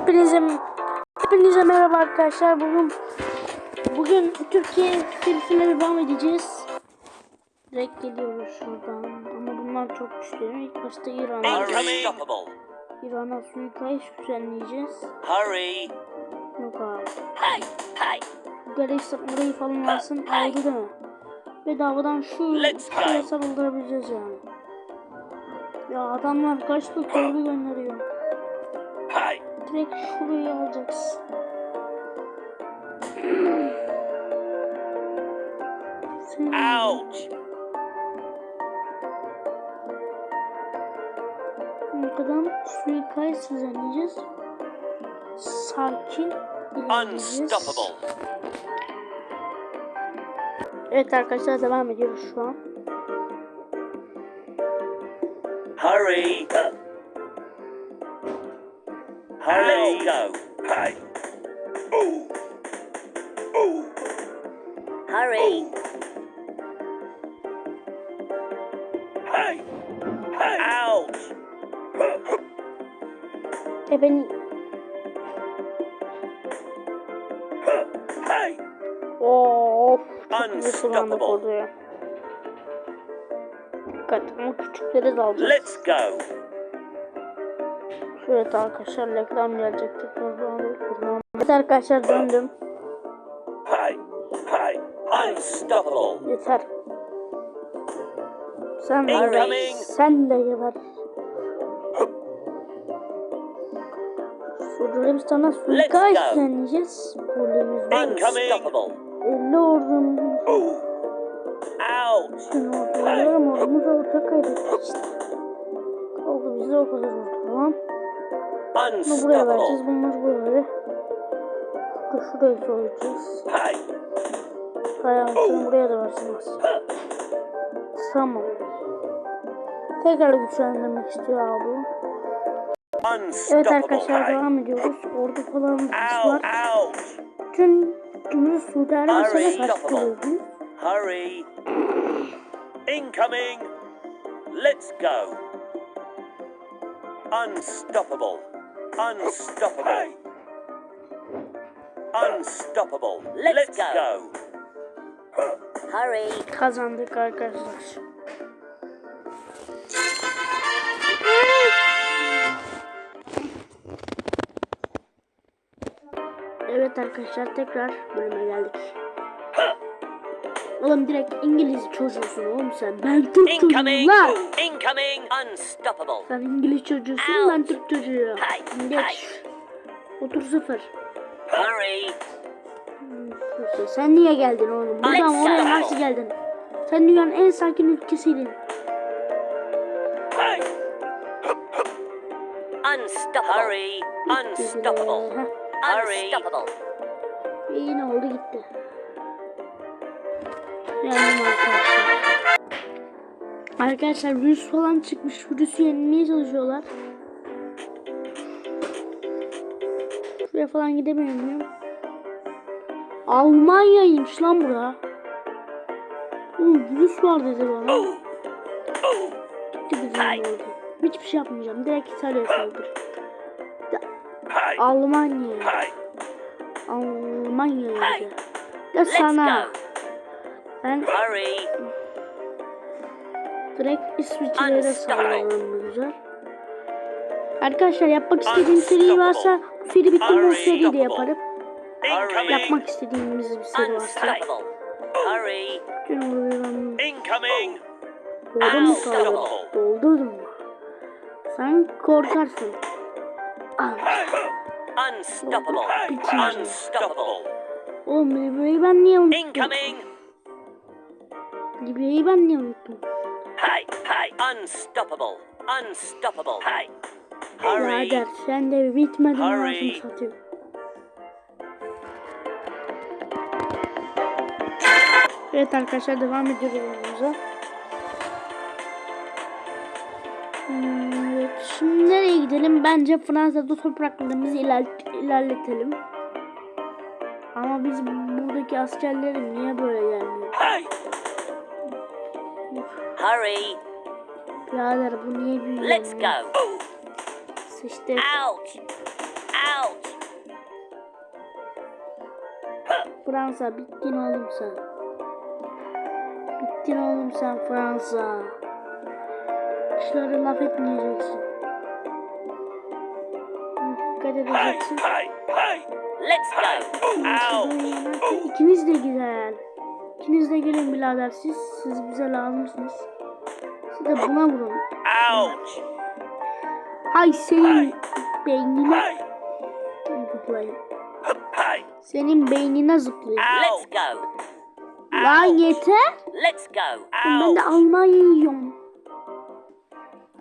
Hepinize hepinize merhaba arkadaşlar. Bugün bugün Türkiye serisine devam edeceğiz. Direkt geliyoruz şuradan. Ama bunlar çok güçlü. İlk başta İran'a. İran'a suikayış düzenleyeceğiz. Hurry. Yok abi. Hey, hey. Galaxy burayı falan alsın ayrı değil mi? Bedavadan şu şuraya saldırabileceğiz yani. Ya adamlar kaç bir korku gönderiyor. Direkt şurayı alacaksın. Ouch. Arkadan suikayış düzenleyeceğiz. Sakin ilerleyeceğiz. Unstoppable. Evet arkadaşlar devam ediyoruz şu an. Hurry. Hurry. Let's go. Hey. Hurry. Hey. Hey. Ouch. E ben Hey. of çok güzel kullandık Unstoppable. orada ya. Dikkat ama küçükleri de alacağız. Let's go. Evet arkadaşlar reklam gelecek tekrar buradan. Evet arkadaşlar döndüm. Hey. Hey. Unstoppable. Yeter. Sen. Incoming. Sen de geber. Bir sana suikayış go. düzenleyeceğiz. Polemiz var. Unstoppable. 50 ordum. Ouch. Bütün ordularım ordumuzu orta kaybettik işte. Kaldı bize o kadar ordu tamam. Bunu buraya vereceğiz. Bunları buraya. Şurada şuraya soyacağız. Hey. Ayağını buraya da versiniz. Tamam. Tekrar güçlendirmek istiyor abi. Evet arkadaşlar devam ediyoruz. Orada falan var. Bütün günü Suudi Arabistan'a kaçtırıyordu. Hurry. Incoming. Let's go. Unstoppable. Unstoppable. Unstoppable. Let's Let's go. go. Hurry. Kazandık arkadaşlar. Evet arkadaşlar tekrar bölüme geldik. Oğlum direkt İngiliz çocuğusun oğlum sen. Ben Türk Incoming. lan. Incoming. Unstoppable. Sen İngiliz çocuğusun ben Türk çocuğuyum. Hay, Geç. Otur sıfır. Hurry. Sen niye geldin oğlum? Buradan oraya nasıl geldin? Sen dünyanın en sakin ülkesiydin. Unstoppable. Hurry. Unstoppable. Hurry. Unstoppable. Ve yine oldu gitti. Yandım arkadaşlar. Arkadaşlar virüs falan çıkmış. Virüsü yenmeye çalışıyorlar. Şuraya falan gidemiyor muyum? Almanya'ymış lan bura. Oğlum virüs var dedi bana. Gitti bizim. Hiçbir şey yapmayacağım. Direkt İtalya'ya saldır. Hey. Almanya. Hey. Almanya Hey. dedi. Ya sana. Ben Hurry. direkt İsviçre'ye güzel. Arkadaşlar yapmak istediğim seri varsa seri bitti bu seriyi de yaparım. Yapmak istediğimiz bir seri varsa. Incoming. doldu mu sağladım? Doldurdum mu? Sen korkarsın. Al. Unstoppable. Unstoppable. Oğlum ben niye unuttum? Incoming. Libya'yı ben niye unuttum? Hey. Hey. Unstoppable. Unstoppable. Hey. Hurry. Birader sen de bitmedin lazım satıyor. Evet arkadaşlar devam ediyoruz oyunumuza. Hmm, Evet, şimdi nereye gidelim? Bence Fransa'da topraklarımızı iler ilerletelim. Ama biz buradaki askerlerim niye böyle gelmiyor? Hey. Hurry. Birader bu niye büyüyor? Let's go. Sıçtı. Ouch. Out. Fransa bittin oğlum sen. Bittin oğlum sen Fransa. Kişilere laf etmeyeceksin. Dikkat Hey, edeceksin. hey, hey. Let's go. İkiniz de güzel. İkiniz de gelin birader siz. Siz bize lazımsınız. Siz de buna vurun. Ouch. Hay senin beynine zıplayın. Senin beynine zıplayın. Let's go. Lan yeter. Let's go. Ben de Almanya'yı yiyorum.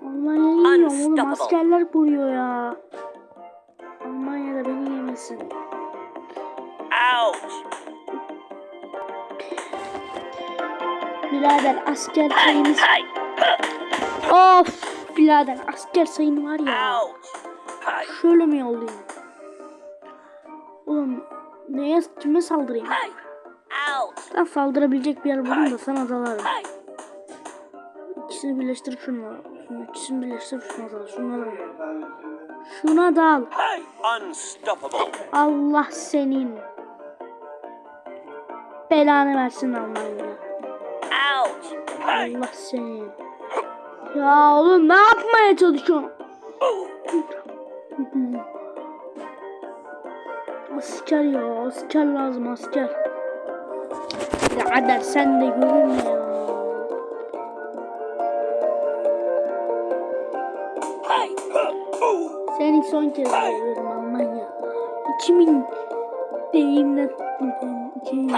Almanya'yı yiyorum oğlum. Askerler buluyor ya. Almanya'da beni yemesin. Ouch. Birader asker sayınız. Of birader asker sayın var ya. Şöyle mi yollayayım? Oğlum neye kime saldırayım? Ben saldırabilecek bir yer bulayım da sana dalarım. İkisini birleştir şunla. Şunu ikisini birleştir şuna dal. Şuna dal. Şuna dal. Allah senin belanı versin Almanya. Allah senin. Ya oğlum ne yapmaya çalışıyorsun? asker ya asker lazım asker. Birader sen de görünme ya. Seni son kez görüyorum Almanya. İçimin deyimle tuttum. İçimin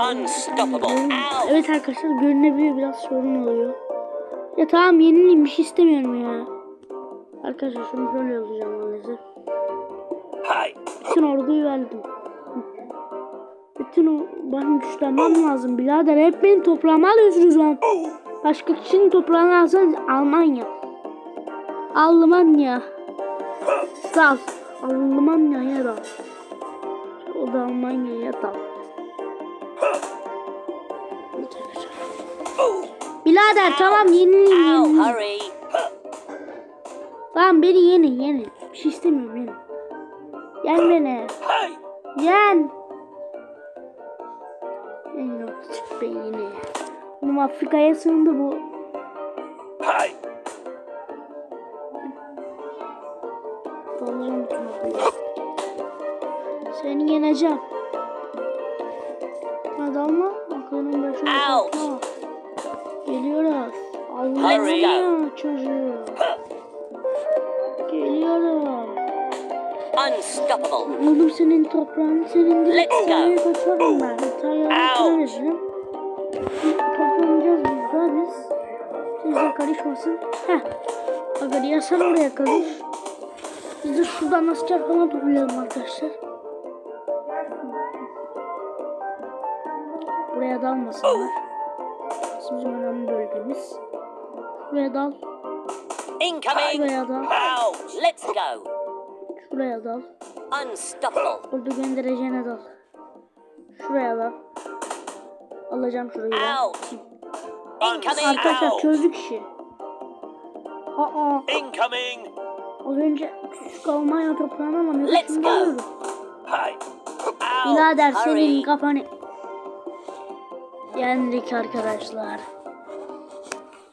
Unstoppable. Evet arkadaşlar görünebiliyor biraz sorun oluyor. Ya tamam yenileyim bir şey istemiyorum ya. Arkadaşlar şunu şöyle yazacağım maalesef. Bütün orduyu verdim. Bütün o benim güçlenmem lazım birader. Hep benim toprağımı alıyorsunuz lan. Ooh. Başka kişinin toprağını alsanız Almanya. Almanya. Dal. Almanya'ya dal. O da Almanya'ya dal. Birader tamam yenileyim. Hurry. Tamam beni yenin yenin. Bir şey istemiyorum yenin. Yen beni. Yen. Yen yok çık beni. Oğlum Afrika'ya sığındı bu. Afrika'ya. Seni yeneceğim. Hadi alma. Aklının başına. Geliyoruz. Allah'ım çocuğu. Geliyorum. Unstoppable. Aldım senin toprağını senin go. İtalya'ya kaçarım ben. Ouch. kaçarım. Toplanacağız biz daha biz. Siz de karışmasın. Heh. Bakın ya sen oraya karış. Biz de şuradan asker falan toplayalım arkadaşlar. Buraya dalmasınlar. Burası bizim önemli bölgemiz. Şuraya dal. Incoming. Şuraya dal. Ouch. Let's go. Şuraya dal. Unstoppable. Orada göndereceğine dal. Şuraya dal. Alacağım şurayı. Ouch. Incoming. Arkadaşlar Ouch. çözdük işi. Aa, Incoming. az önce küçük Almanya toprağını ama ne Let's go. Ouch. Birader senin kafanı yendik arkadaşlar.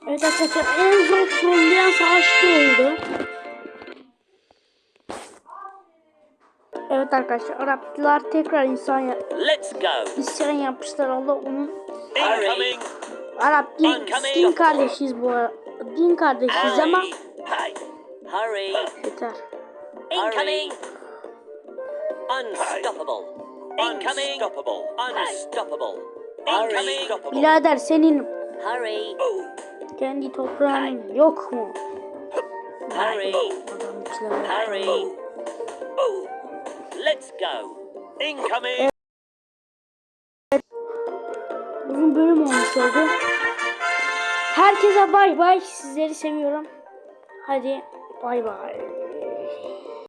Evet arkadaşlar en zor trolleyen savaşçı oldu. Evet arkadaşlar Araplar tekrar insan ya Let's go. isyan yapmışlar Allah onun Incoming. Arap din, Incoming. din kardeşiz bu ara. Din kardeşiz ama. Hurry. yeter. Incoming. Unstoppable. Incoming. Unstoppable. Unstoppable. Birader senin kendi toprağın yok mu? Let's go. Incoming. Uzun bölüm olmuş oldu. Herkese bay bay. Sizleri seviyorum. Hadi bay bay.